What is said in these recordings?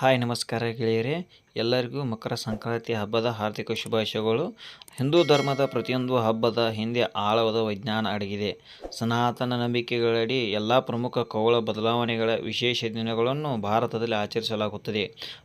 Hi, ನಮಸ್ಕಾರ ಗೆಳೆಯರೇ. ಎಲ್ಲರಿಗೂ ಮಕರ ಸಂಕ್ರಾಂತಿ ಹಬ್ಬದ ಹಾರ್ದಿಕ ಶುಭಾಶಯಗಳು. ಹಿಂದೂ ಧರ್ಮದ ಪ್ರತಿಯೊಂದು ಹಬ್ಬದ ಹಿಂದೆ ಆಳವಾದ ವಿಜ್ಞಾನ ಅಡಗಿದೆ. ಸನಾತನ ನಂಬಿಕೆಗಳಡಿ ಎಲ್ಲ ಪ್ರಮುಖ ಖಗೋಳ ಬದಲಾವಣೆಗಳ ವಿಶೇಷ ದಿನಗಳನ್ನು ಭಾರತದಲ್ಲಿ ಆಚರಿಸಲಾಗುತ್ತದೆ.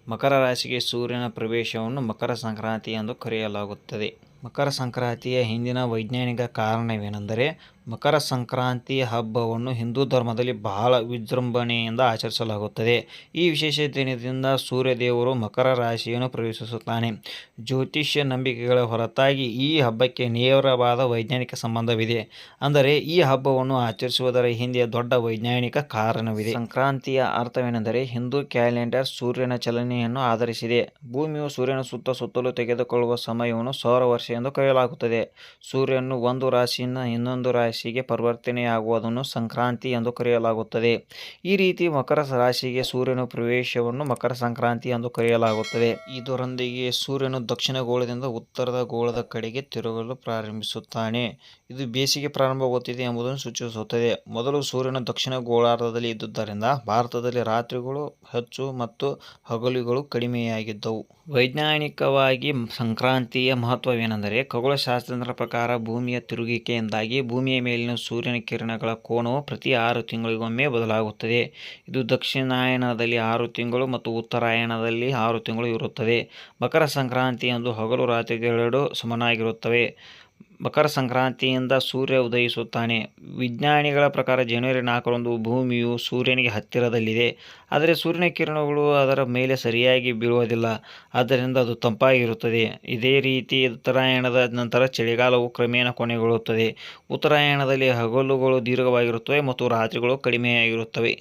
ಮಕರ ರಾಶಿಗೆ ಸೂರ್ಯನ ಪ್ರವೇಶವನ್ನು ಮಕರ ಸಂಕ್ರಾಂತಿ ಎಂದು ಕರೆಯಲಾಗುತ್ತದೆ. ಮಕರ ಸಂಕ್ರಾಂತಿಯ ಹಿಂದಿನ ವೈಜ್ಞಾನಿಕ ಕಾರಣವೇನೆಂದರೆ ಮಕರ ಸಂಕ್ರಾಂತಿ ಹಬ್ಬವನ್ನು ಹಿಂದೂ ಧರ್ಮದಲ್ಲಿ ಬಹಳ ವಿಜೃಂಭಣೆಯಿಂದ ಆಚರಿಸಲಾಗುತ್ತದೆ. ಈ ವಿಶೇಷ ದಿನದಿಂದ ಸೂರ್ಯದೇವರು ಮಕರ ರಾಶಿಯನ್ನು ಪ್ರವೇಶಿಸುತ್ತಾನೆ. ಜ್ಯೋತಿಷ್ಯ ನಂಬಿಕೆಗಳ ಹೊರತಾಗಿ ಈ ಹಬ್ಬಕ್ಕೆ ನೇರವಾದ ವೈಜ್ಞಾನಿಕ ಸಂಬಂಧವಿದೆ. ಅಂದರೆ ಈ ಹಬ್ಬವನ್ನು ಆಚರಿಸುವುದರ ಹಿಂದೆ ದೊಡ್ಡ ವೈಜ್ಞಾನಿಕ ಕಾರಣವಿದೆ. ಸಂಕ್ರಾಂತಿಯ ಅರ್ಥವೇನೆಂದರೆ ಹಿಂದೂ ಕ್ಯಾಲೆಂಡರ್ ಸೂರ್ಯನ ಚಲನೆಯನ್ನು ಆಧರಿಸಿದೆ. ಭೂಮಿಯು ಸೂರ್ಯನ ಸುತ್ತ ಸುತ್ತಲೂ ತೆಗೆದುಕೊಳ್ಳುವ ಸಮಯವನ್ನು ಸೌರ ವರ್ಷ ಎಂದು ಕರೆಯಲಾಗುತ್ತದೆ. ಸೂರ್ಯನು ಒಂದು ರಾಶಿಯಿಂದ ಇನ್ನೊಂದು ರಾಶಿಗೆ ಪರಿವರ್ತನೆಯಾಗುವುದನ್ನು ಸಂಕ್ರಾಂತಿ ಎಂದು ಕರೆಯಲಾಗುತ್ತದೆ. ಈ ರೀತಿ ಮಕರ ರಾಶಿಗೆ ಸೂರ್ಯನ ಪ್ರವೇಶವನ್ನು ಮಕರ ಸಂಕ್ರಾಂತಿ ಎಂದು ಕರೆಯಲಾಗುತ್ತದೆ. ಇದರೊಂದಿಗೆ ಸೂರ್ಯನು ದಕ್ಷಿಣ ಗೋಳದಿಂದ ಉತ್ತರದ ಗೋಳದ ಕಡೆಗೆ ತಿರುಗಲು ಪ್ರಾರಂಭಿಸುತ್ತಾನೆ. ಇದು ಬೇಸಿಗೆ ಪ್ರಾರಂಭವಾಗುತ್ತಿದೆ ಎಂಬುದನ್ನು ಸೂಚಿಸುತ್ತದೆ. ಮೊದಲು ಸೂರ್ಯನ ದಕ್ಷಿಣ ಗೋಳಾರ್ಧದಲ್ಲಿ ಇದ್ದುದರಿಂದ ಭಾರತದಲ್ಲಿ ರಾತ್ರಿಗಳು ಹೆಚ್ಚು ಮತ್ತು ಹಗಲುಗಳು ಕಡಿಮೆಯಾಗಿದ್ದವು. ವೈಜ್ಞಾನಿಕವಾಗಿ ಸಂಕ್ರಾಂತಿಯ ಮಹತ್ವವೇನೆಂದರೆ ಖಗೋಳಶಾಸ್ತ್ರದ ಪ್ರಕಾರ ಭೂಮಿಯ ತಿರುಗಿಕೆಯಿಂದಾಗಿ ಭೂಮಿಯ ಮೇಲಿನ ಸೂರ್ಯನ ಕಿರಣಗಳ ಕೋನವು ಪ್ರತಿ ಆರು ತಿಂಗಳಿಗೊಮ್ಮೆ ಬದಲಾಗುತ್ತದೆ. ಇದು ದಕ್ಷಿಣಾಯನದಲ್ಲಿ ಆರು ತಿಂಗಳು ಮತ್ತು ಉತ್ತರಾಯಣದಲ್ಲಿ ಆರು ತಿಂಗಳು ಇರುತ್ತದೆ. ಮಕರ ಸಂಕ್ರಾಂತಿಯಂದು ಹಗಲು ರಾತ್ರಿಗಳೆರಡು ಸಮನಾಗಿರುತ್ತವೆ. ಮಕರ ಸಂಕ್ರಾಂತಿಯಿಂದ ಸೂರ್ಯ ಉದಯಿಸುತ್ತಾನೆ. ವಿಜ್ಞಾನಿಗಳ ಪ್ರಕಾರ ಜನವರಿ ನಾಲ್ಕರಂದು ಭೂಮಿಯು ಸೂರ್ಯನಿಗೆ ಹತ್ತಿರದಲ್ಲಿದೆ. ಆದರೆ ಸೂರ್ಯನ ಕಿರಣಗಳು ಅದರ ಮೇಲೆ ಸರಿಯಾಗಿ ಬೀಳುವುದಿಲ್ಲ. ಆದ್ದರಿಂದ ಅದು ತಂಪಾಗಿರುತ್ತದೆ. ಇದೇ ರೀತಿ ಉತ್ತರಾಯಣದ ನಂತರ ಚಳಿಗಾಲವು ಕ್ರಮೇಣ ಕೊನೆಗೊಳ್ಳುತ್ತದೆ. ಉತ್ತರಾಯಣದಲ್ಲಿ ಹಗಲುಗಳು ದೀರ್ಘವಾಗಿರುತ್ತವೆ ಮತ್ತು ರಾತ್ರಿಗಳು ಕಡಿಮೆಯಾಗಿರುತ್ತವೆ.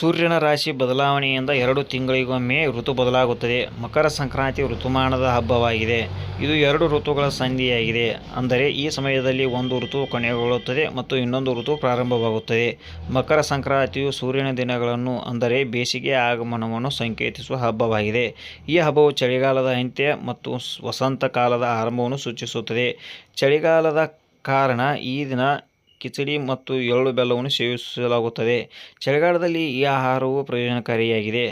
ಸೂರ್ಯನ ರಾಶಿ ಬದಲಾವಣೆಯಿಂದ ಎರಡು ತಿಂಗಳಿಗೊಮ್ಮೆ ಋತು ಬದಲಾಗುತ್ತದೆ. ಮಕರ ಸಂಕ್ರಾಂತಿ ಋತುಮಾನದ ಹಬ್ಬವಾಗಿದೆ. ಇದು ಎರಡು ಋತುಗಳ ಸಂಧಿಯಾಗಿದೆ. ಅಂದರೆ ಈ ಸಮಯದಲ್ಲಿ ಒಂದು ಋತು ಕೊನೆಗೊಳ್ಳುತ್ತದೆ ಮತ್ತು ಇನ್ನೊಂದು ಋತು ಪ್ರಾರಂಭವಾಗುತ್ತದೆ. ಮಕರ ಸಂಕ್ರಾಂತಿಯು ಸೂರ್ಯನ ದಿನಗಳನ್ನು ಅಂದರೆ ಬೇಸಿಗೆ ಆಗಮನವನ್ನು ಸಂಕೇತಿಸುವ ಹಬ್ಬವಾಗಿದೆ. ಈ ಹಬ್ಬವು ಚಳಿಗಾಲದ ಅಂತ್ಯ ಮತ್ತು ವಸಂತ ಕಾಲದ ಆರಂಭವನ್ನು ಸೂಚಿಸುತ್ತದೆ. ಚಳಿಗಾಲದ ಕಾರಣ ಈ ದಿನ ಕಿಚಡಿ ಮತ್ತು ಎಳ್ಳು ಬೆಲ್ಲವನ್ನು ಸೇವಿಸಲಾಗುತ್ತದೆ. ಚಳಿಗಾಲದಲ್ಲಿ ಈ ಆಹಾರವು ಪ್ರಯೋಜನಕಾರಿಯಾಗಿದೆ.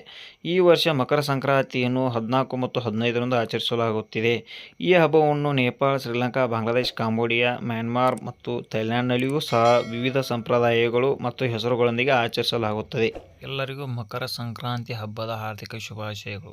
ಈ ವರ್ಷ ಮಕರ ಸಂಕ್ರಾಂತಿಯನ್ನು ಹದಿನಾಲ್ಕು ಮತ್ತು ಹದಿನೈದರಂದು ಆಚರಿಸಲಾಗುತ್ತಿದೆ. ಈ ಹಬ್ಬವನ್ನು ನೇಪಾಳ, ಶ್ರೀಲಂಕಾ, ಬಾಂಗ್ಲಾದೇಶ್, ಕಾಂಬೋಡಿಯಾ, ಮ್ಯಾನ್ಮಾರ್ ಮತ್ತು ಥೈಲ್ಯಾಂಡ್ನಲ್ಲಿಯೂ ಸಹ ವಿವಿಧ ಸಂಪ್ರದಾಯಗಳು ಮತ್ತು ಹೆಸರುಗಳೊಂದಿಗೆ ಆಚರಿಸಲಾಗುತ್ತದೆ. ಎಲ್ಲರಿಗೂ ಮಕರ ಸಂಕ್ರಾಂತಿ ಹಬ್ಬದ ಹಾರ್ದಿಕ ಶುಭಾಶಯಗಳು.